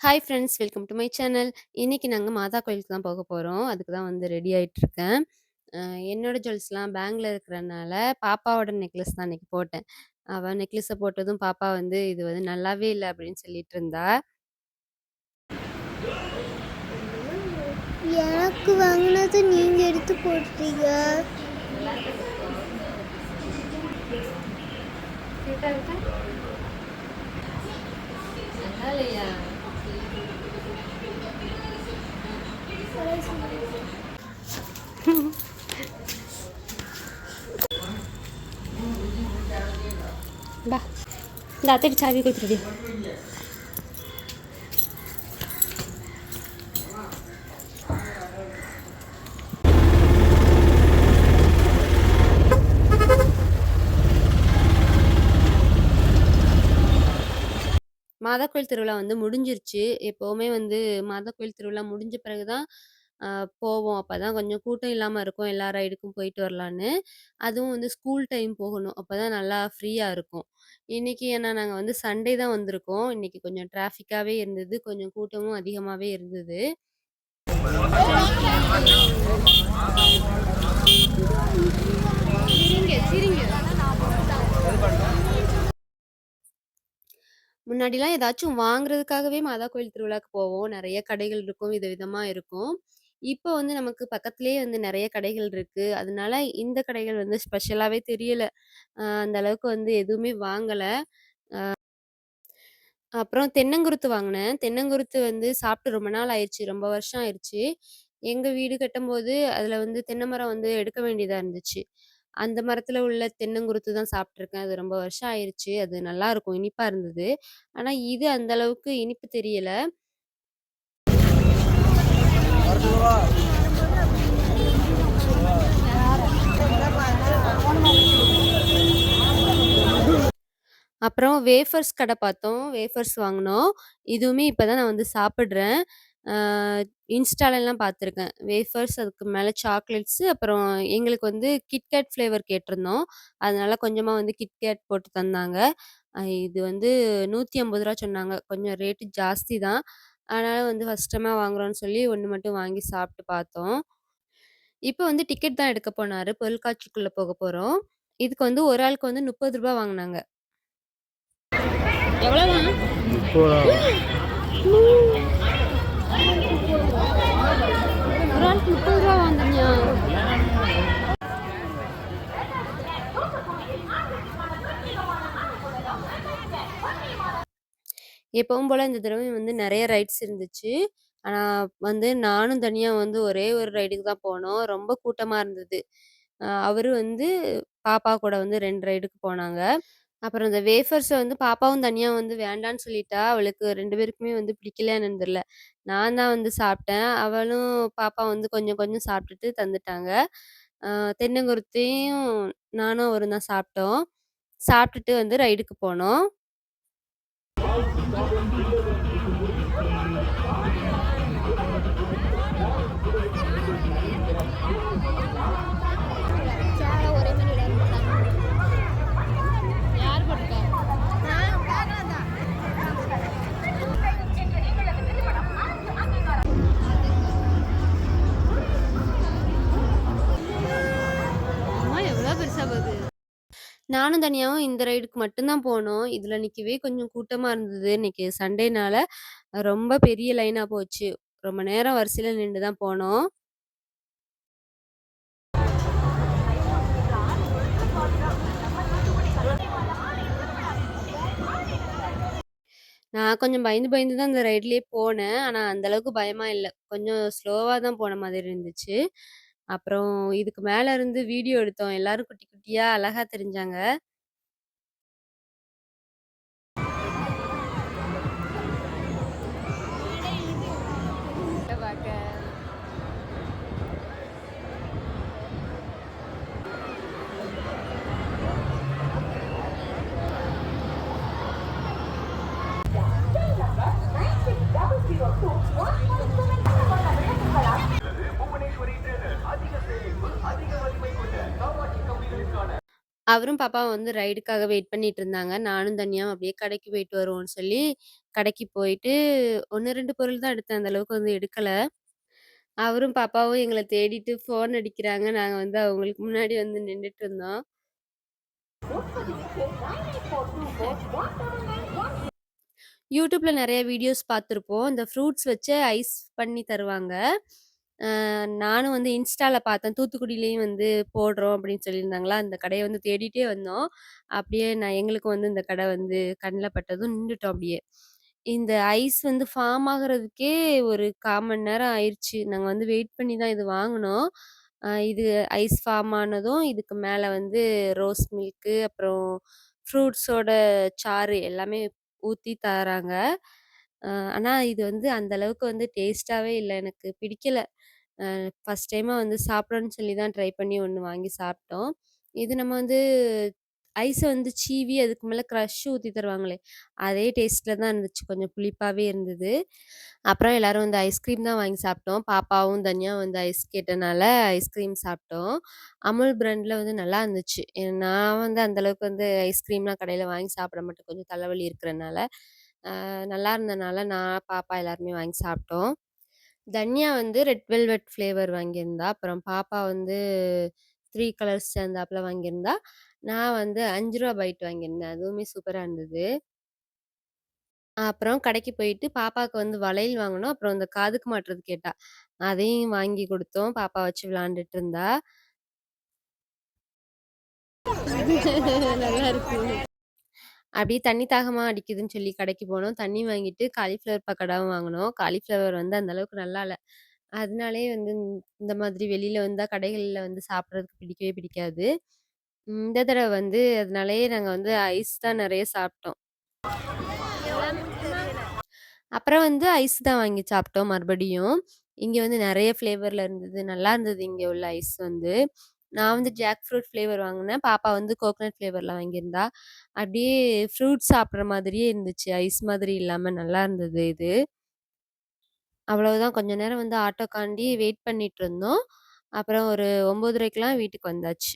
Hi friends welcome to my channel. இன்னைக்கு நாங்க மாதா கோயிலுக்கு தான் போக போறோம். அதுக்கு தான் வந்து ரெடி ஆயிட்டுருக்கேன். அ என்னோட ஜுவல்ஸ்லாம் பேங்க்ல இருக்கிறனால, பாப்பாவோட நெக்லஸ் தான் அன்னைக்கு போட்டேன். அவ நெக்லஸ போட்டதும் பாப்பா வந்து, "இது வந்து நல்லாவே இல்ல" அப்படின்னு சொல்லிட்டுருந்தா. எனக்கு வாங்குனத நீங்க எடுத்து போட்டீங்க. நல்லா இல்லையா? இந்தா. இந்த அத்தைக்கு சாவி குடுத்துருடி. மாதா கோயில் திருவிழா வந்து முடிஞ்சிருச்சு. எப்பவுமே வந்து மாதா கோயில் திருவிழா முடிஞ்ச பிறகுதான் அ போவோம். அப்பதான் கொஞ்சம் கூட்டம் இல்லாம இருக்கும். எல்லா ரைடுக்கும் போயிட்டு வரலான்னு. அதுவும் வந்து ஸ்கூல் டைம் போகணும். அப்பதான் நல்லா ஃப்ரீயா இருக்கும். இன்னைக்கு ஏன்னா நாங்க வந்து சண்டே தான் வந்திருக்கோம். இன்னைக்கு கொஞ்சம் டிராஃபிக்காவே இருந்தது. கொஞ்சம் கூட்டமும் அதிகமாவே இருந்தது. சிரிங்க, சிரிங்க. முன்னாடிலாம் ஏதாச்சும் வாங்குறதுக்காகவே மாதா கோயில் திருவிழாக்கு போவோம். நெறைய கடைகள் இருக்கும். விதவிதமா இருக்கும். இப்போ வந்து நமக்கு பக்கத்திலேயே வந்து நெறைய கடைகள் இருக்கு. அதனால இந்த கடைகள் வந்து ஸ்பெஷலாவே தெரியல. அ அந்த அளவுக்கு வந்து எதுவுமே வாங்கல. அ அப்புறம் தென்னங்குருத்து வாங்குனேன். தென்னங்குருத்து வந்து சாப்பிட்டு ரொம்ப நாள் ஆயிருச்சு. ரொம்ப வருஷம் ஆயிருச்சு. எங்க வீடு கட்டும்போது அதில வந்து தென்னை மரம் வந்து எடுக்க வேண்டியதா இருந்துச்சு. அந்த மரத்தில உள்ள தென்னங்குருத்து தான் சாப்பிட்டுருக்கேன். அது ரொம்ப வருஷம் ஆயிருச்சு. அது நல்லாருக்கும். இனிப்பா இருந்தது. ஆனா இது அந்த அளவுக்கு இனிப்பு தெரியல. அப்புறம் வேஃபர்ஸ் கடை பார்த்தோம். வேஃபர்ஸ் வாங்கினோம் இதுவுமே இப்போ தான் நான் வந்து சாப்பிட்றேன் இன்ஸ்டாலெல்லாம் பார்த்துருக்கேன். வேஃபர்ஸ் அதுக்கு மேலே சாக்லேட்ஸு அப்புறம் எங்களுக்கு வந்து கிட்கேட் ஃப்ளேவர் கேட்டிருந்தோம். அதனால் கொஞ்சமாக வந்து கிட்கேட் போட்டு தந்தாங்க. இது வந்து நூற்றி ஐம்பது ரூபா சொன்னாங்க. கொஞ்சம் ரேட்டு ஜாஸ்தி தான். அதனால் வந்து ஃபர்ஸ்ட் டைமாக வாங்குறோன்னு சொல்லி ஒன்று மட்டும் வாங்கி சாப்பிட்டு பார்த்தோம். இப்போ வந்து டிக்கெட் தான் எடுக்க போனாரு. பொருள்காட்சிக்குள்ள போக போறோம். இதுக்கு வந்து ஒரு ஆளுக்கு வந்து முப்பது 30 வாங்குனாங்க. எவ்வளோதான்? எப்பவும் போல் இந்த தடவை வந்து நிறைய ரைட்ஸ் இருந்துச்சு. ஆனால் வந்து நானும் தனியாக வந்து ஒரே ஒரு ரைடுக்கு தான் போனோம். ரொம்ப கூட்டமாக இருந்தது. அவர் வந்து பாப்பா கூட வந்து ரெண்டு ரைடுக்கு போனாங்க. அப்புறம் இந்த வேஃபர்ஸை வந்து பாப்பாவும் தனியாக வந்து வேண்டான்னு சொல்லிட்டா. அவளுக்கு ரெண்டு பேருக்குமே வந்து பிடிக்கலன்னு தெரில நான் தான் வந்து சாப்பிட்டேன். அவளும் பாப்பா வந்து கொஞ்சம் கொஞ்சம் சாப்பிட்டுட்டு தந்துட்டாங்க. தென்னங்குருத்தையும் நானும் அவரும் தான் சாப்பிட்டோம். சாப்பிட்டுட்டு வந்து ரைடுக்கு போனோம். Thank you. நானும் தனியாவும் இந்த ரைடுக்கு மட்டும்தான் போனோம். இதுல நிக்கவே கொஞ்சம் கூட்டமா இருந்தது. இன்னைக்கு சண்டேனால ரொம்ப பெரிய லைனா போச்சு. ரொம்ப நேரம் வரிசையில நின்னு தான் போனோம். நான் கொஞ்சம் பயந்து பயந்து தான் இந்த ரைட்லயே போனேன். ஆனா அந்த அளவுக்கு பயமா இல்ல. கொஞ்சம் ஸ்லோவா தான் போன மாதிரி இருந்துச்சு. அப்புறம் இதுக்கு மேல இருந்து வீடியோ எடுத்தோம். எல்லாரும் குட்டி குட்டியா அழகா தெரிஞ்சாங்க. அவரும் பாப்பாவும் வந்து ரைடுக்காக வெயிட் பண்ணிட்டு இருந்தாங்க. நானும் தனியா அப்படியே கடைக்கு போயிட்டு வருவோம்ன்னு சொல்லி, கடைக்கு போயிட்டு 1, 2 பொருள் தான் எடுத்தேன். அந்த அளவுக்கு வந்து எடுக்கல. அவரும், பாப்பாவும் எங்கள தேடிட்டு ஃபோன் அடிக்கிறாங்க. நாங்க வந்து அவங்களுக்கு முன்னாடி வந்து நின்னுட்டு இருந்தோம். YouTubeல நெறைய வீடியோஸ் பார்த்துருப்போம். இந்த ஃப்ரூட்ஸ் வச்சு ஐஸ் பண்ணி தருவாங்க. நானும் வந்து இன்ஸ்டால பார்த்தேன். தூத்துக்குடியிலயும் வந்து போடுறோம் அப்படின்னு சொல்லியிருந்தாங்களா, அந்த கடைய வந்து தேடிட்டே வந்தோம். அப்படியே நான் எங்களுக்கும் வந்து இந்த கடை வந்து கண்ல பட்டதும் நின்னுட்டோம் அப்படியே. இந்த ஐஸ் வந்து ஃபார்ம் ஆகுறதுக்கே ஒரு 1/4 மணி நேரம் ஆயிருச்சு. நாங்க வந்து வெயிட் பண்ணி தான் இது வாங்குனோம். அ இது ஐஸ் ஃபார்ம் ஆனதும், இதுக்கு மேல வந்து ரோஸ் மில்க்கு, அப்புறம் ஃப்ரூட்ஸோட சாறு எல்லாமே ஊத்தி தராங்க. அ ஆனா இது வந்து அந்த அளவுக்கு வந்து டேஸ்ட்டாவே இல்ல. எனக்கு பிடிக்கல. அ ஃபர்ஸ்ட் டைமா வந்து சாப்பிடணும்னு சொல்லி தான் ட்ரை பண்ணி ஒண்ணு வாங்கி சாப்பிட்டோம். இது நம்ம வந்து ஐஸ வந்து சீவி அதுக்கு மேல க்ரஷ் ஊத்தி தருவாங்களே, அதே டேஸ்ட்ல தான் இருந்துச்சு. கொஞ்சம் புளிப்பாவே இருந்தது. அப்புறம் எல்லாரும் வந்து ஐஸ்கிரீம் தான் வாங்கி சாப்பிட்டோம். பாப்பாவும், தனியாக வந்து ஐஸ் கேட்டனால ஐஸ்கிரீம் சாப்பிட்டோம். அமுல் பிராண்ட்ல வந்து நல்லா இருந்துச்சு. நான் வந்து அந்த அளவுக்கு வந்து ஐஸ்கிரீம்லாம் கடையில வாங்கி சாப்பிட மாட்டேன். கொஞ்சம் தலைவலி இருக்கிறனால. நல்லா இருந்தனால நான், பாப்பா எல்லாருமே வாங்கி சாப்பிட்டோம். தன்யா வந்து ரெட் வெல்வெட் ஃப்ளேவர் வாங்கியிருந்தா. அப்புறம் பாப்பா வந்து த்ரீ கலர்ஸ் சேர்ந்தாப்புல வாங்கியிருந்தா. நான் வந்து அஞ்சு ரூபா பைட் வாங்கியிருந்தேன். அதுவுமே சூப்பராக இருந்தது. அப்புறம் கடைக்கு போயிட்டு பாப்பாவுக்கு வந்து வளையல் வாங்கினோம் அப்புறம் இந்த காதுக்கு மாட்டுறது கேட்டா. அதையும் வாங்கி கொடுத்தோம் பாப்பா வச்சு விளையாண்டுட்டு இருந்தா. நல்லா இருக்கு. அப்படியே தண்ணி தாகமா அடிக்குதுன்னு சொல்லி கடைக்கு போனோம். தண்ணி வாங்கிட்டு காலிஃப்ளவர் பக்கோடாவும் வாங்குனோம். காலிஃப்ளவர் வந்து அந்த அளவுக்கு நல்லா இல்ல. அதனாலயே வந்து இந்த மாதிரி வெளியில வந்தா கடைகள்ல வந்து சாப்பிடுறதுக்கு பிடிக்கவே பிடிக்காது. இந்த தடவ வந்து அதனாலயே நாங்க வந்து ஐஸ் தான் நெறைய சாப்பிட்டோம். அப்புறம் வந்து ஐஸ் தான் வாங்கி சாப்பிட்டோம் மறுபடியும். இங்க வந்து நெறைய ஃப்ளேவர்ல இருந்தது. நல்லா இருந்தது இங்க உள்ள ஐஸ் வந்து. நான் வந்து ஜாக் ஃப்ரூட் ஃப்ளேவர் வாங்கினேன் பாப்பா வந்து கோகனட் ஃப்ளேவரில் வாங்கியிருந்தா. அப்படியே ஃப்ரூட் சாப்பிட்ற மாதிரியே இருந்துச்சு. ஐஸ் மாதிரி இல்லாமல் நல்லா இருந்தது இது. அவ்வளவுதான் கொஞ்ச நேரம் வந்து ஆட்டோக்காண்டி வெயிட் பண்ணிட்டு இருந்தோம். அப்புறம் ஒரு 9:30க்கெல்லாம் வீட்டுக்கு வந்தாச்சு.